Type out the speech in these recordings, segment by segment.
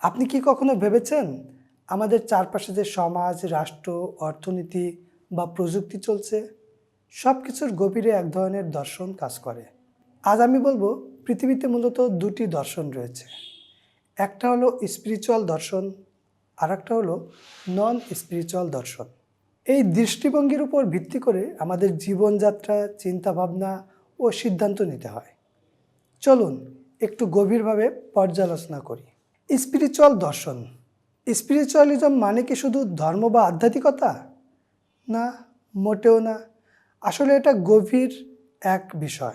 আপনি কি কখনো ভেবেছেন আমাদের চারপাশে যে সমাজ, রাষ্ট্র, অর্থনীতি বা প্রযুক্তি চলছে সব কিছুর গভীরে এক ধরনের দর্শন কাজ করে? আজ আমি বলব, পৃথিবীতে মূলত দুটি দর্শন রয়েছে। একটা হলো স্পিরিচুয়াল দর্শন আর একটা হলো নন স্পিরিচুয়াল দর্শন। এই দৃষ্টিভঙ্গির উপর ভিত্তি করে আমাদের জীবনযাত্রা, চিন্তাভাবনা ও সিদ্ধান্ত নিতে হয়। চলুন, একটু গভীরভাবে পর্যালোচনা করি। স্পিরিচুয়াল দর্শন। স্পিরিচুয়ালিজম মানে কি শুধু ধর্ম বা আধ্যাত্মিকতা? না, মোটেও না। আসলে এটা গভীর এক বিষয়।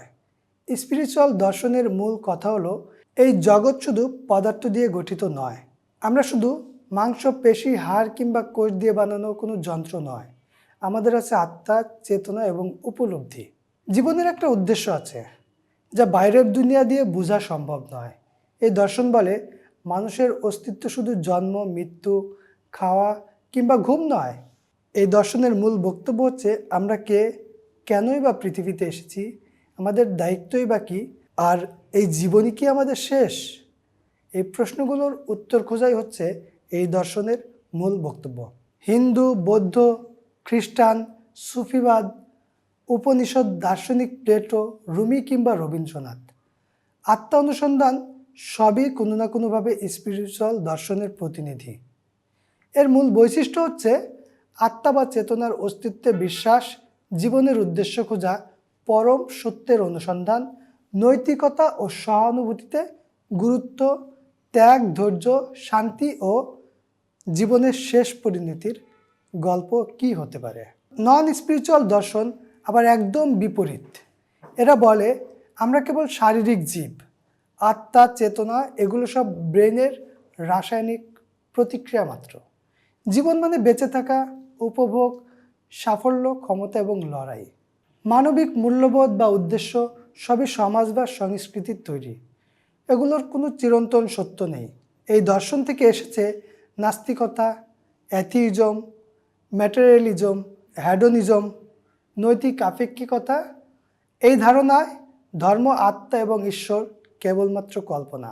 স্পিরিচুয়াল দর্শনের মূল কথা হলো, এই জগৎ শুধু পদার্থ দিয়ে গঠিত নয়। আমরা শুধু মাংস, পেশি, হাড় কিংবা কোষ দিয়ে বানানো কোনো যন্ত্র নয়। আমাদের আছে আত্মা, চেতনা এবং উপলব্ধি। জীবনের একটা উদ্দেশ্য আছে, যা বাইরের দুনিয়া দিয়ে বোঝা সম্ভব নয়। এই দর্শন বলে মানুষের অস্তিত্ব শুধু জন্ম, মৃত্যু, খাওয়া কিংবা ঘুম নয়। এই দর্শনের মূল বক্তব্য হচ্ছে, আমরা কে, কেনই বা পৃথিবীতে এসেছি, আমাদের দায়িত্বই বা কী, আর এই জীবনই কি আমাদের শেষ? এই প্রশ্নগুলোর উত্তর খোঁজাই হচ্ছে এই দর্শনের মূল বক্তব্য। হিন্দু, বৌদ্ধ, খ্রিস্টান, সুফিবাদ, উপনিষদ, দার্শনিক প্লেটো, রুমি কিংবা রবীন্দ্রনাথ। আত্মা অনুসন্ধান সবই কোনো না কোনোভাবে স্পিরিচুয়াল দর্শনের প্রতিনিধি। এর মূল বৈশিষ্ট্য হচ্ছে আত্মা বা চেতনার অস্তিত্বে বিশ্বাস, জীবনের উদ্দেশ্য খোঁজা, পরম সত্যের অনুসন্ধান, নৈতিকতা ও সহানুভূতিতে গুরুত্ব, ত্যাগ, ধৈর্য, শান্তি ও জীবনের শেষ পরিণতির গল্প কি হতে পারে? নন স্পিরিচুয়াল দর্শন আবার একদম বিপরীত। এরা বলে, আমরা কেবল শারীরিক জীব। আত্মা, চেতনা, এগুলো সব ব্রেনের রাসায়নিক প্রতিক্রিয়া মাত্র। জীবন মানে বেঁচে থাকা, উপভোগ, সাফল্য, ক্ষমতা এবং লড়াই। মানবিক মূল্যবোধ বা উদ্দেশ্য সবই সমাজ বা সংস্কৃতির তৈরি। এগুলোর কোনো চিরন্তন সত্য নেই। এই দর্শন থেকে এসেছে নাস্তিকতা অ্যাথিইজম ম্যাটেরিয়ালিজম, হ্যাডোনিজম, নৈতিক আপেক্ষিকতা। এই ধারণায় ধর্ম, আত্মা এবং ঈশ্বর কেবলমাত্র কল্পনা।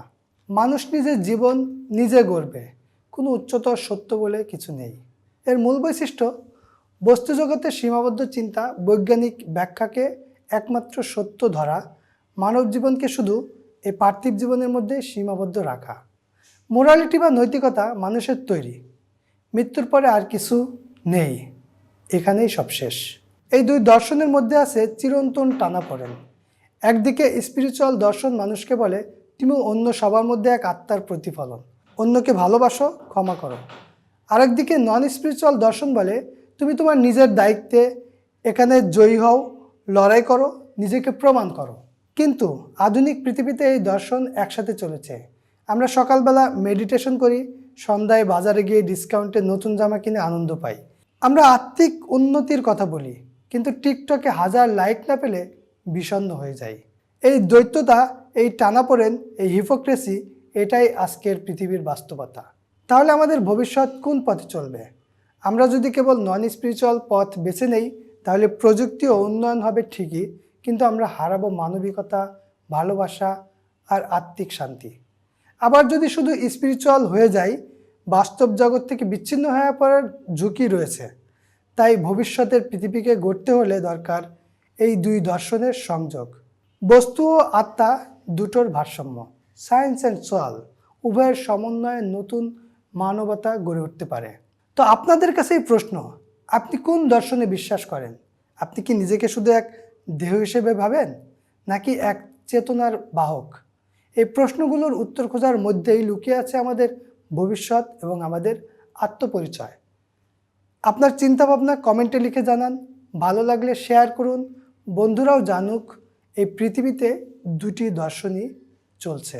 মানুষ নিজের জীবন নিজে গড়বে, কোনো উচ্চতর সত্য বলে কিছু নেই। এর মূল বৈশিষ্ট্য, বস্তু জগতের সীমাবদ্ধ চিন্তা বৈজ্ঞানিক ব্যাখ্যাকে একমাত্র সত্য ধরা, মানব জীবনকে শুধু এই পার্থিব জীবনের মধ্যে সীমাবদ্ধ রাখা। মোরালিটি বা নৈতিকতা মানুষের তৈরি। মৃত্যুর পরে আর কিছু নেই। এখানেই সব শেষ এই দুই দর্শনের মধ্যে আছে চিরন্তন টানা পড়েন। একদিকে স্পিরিচুয়াল দর্শন মানুষকে বলে, তুমি অন্য সবার মধ্যে এক আত্মার প্রতিফলন। অন্যকে ভালোবাসো, ক্ষমা করো। আরেকদিকে নন স্পিরিচুয়াল দর্শন বলে, তুমি তোমার নিজের দায়িত্বে এখানে জয়ী হও, লড়াই করো, নিজেকে প্রমাণ করো। কিন্তু আধুনিক পৃথিবীতে এই দর্শন একসাথে চলেছে। আমরা সকালবেলা মেডিটেশন করি, সন্ধ্যায় বাজারে গিয়ে ডিসকাউন্টে নতুন জামা কিনে আনন্দ পাই। আমরা আত্মিক উন্নতির কথা বলি, কিন্তু টিকটকে হাজার লাইক না পেলে বিষণ্ণ হয়ে যাই এই দ্বৈততা, এই টানাপোড়েন, এই হিপোক্রেসি, এটাই আজকের পৃথিবীর বাস্তবতা। তাহলে আমাদের ভবিষ্যৎ কোন পথে চলবে? আমরা যদি কেবল নন স্পিরিচুয়াল পথ বেছে নেই, তাহলে প্রযুক্তি ও উন্নয়ন হবে ঠিকই, কিন্তু আমরা হারাবো মানবিকতা, ভালোবাসা আর আত্মিক শান্তি। আবার যদি শুধু স্পিরিচুয়াল হয়ে যায় বাস্তব জগৎ থেকে বিচ্ছিন্ন হয়ে পড়ার ঝুঁকি রয়েছে। তাই ভবিষ্যতের পৃথিবীকে গড়তে হলে দরকার এই দুই দর্শনের সংযোগ। বস্তু ও আত্মা দুটোর ভারসাম্য। সায়েন্স অ্যান্ড সোয়াল উভয়ের সমন্বয়ে নতুন মানবতা গড়ে উঠতে পারে। তো আপনাদের কাছেই প্রশ্ন, আপনি কোন দর্শনে বিশ্বাস করেন? আপনি কি নিজেকে শুধু এক দেহ হিসেবে ভাবেন, নাকি এক চেতনার বাহক? এই প্রশ্নগুলোর উত্তর খোঁজার মধ্যেই লুকিয়ে আছে আমাদের ভবিষ্যৎ এবং আমাদের আত্মপরিচয়। আপনার চিন্তাভাবনা কমেন্টে লিখে জানান। ভালো লাগলে শেয়ার করুন। বন্ধুরাও জানুক এই পৃথিবীতে দুটি দর্শনই চলছে।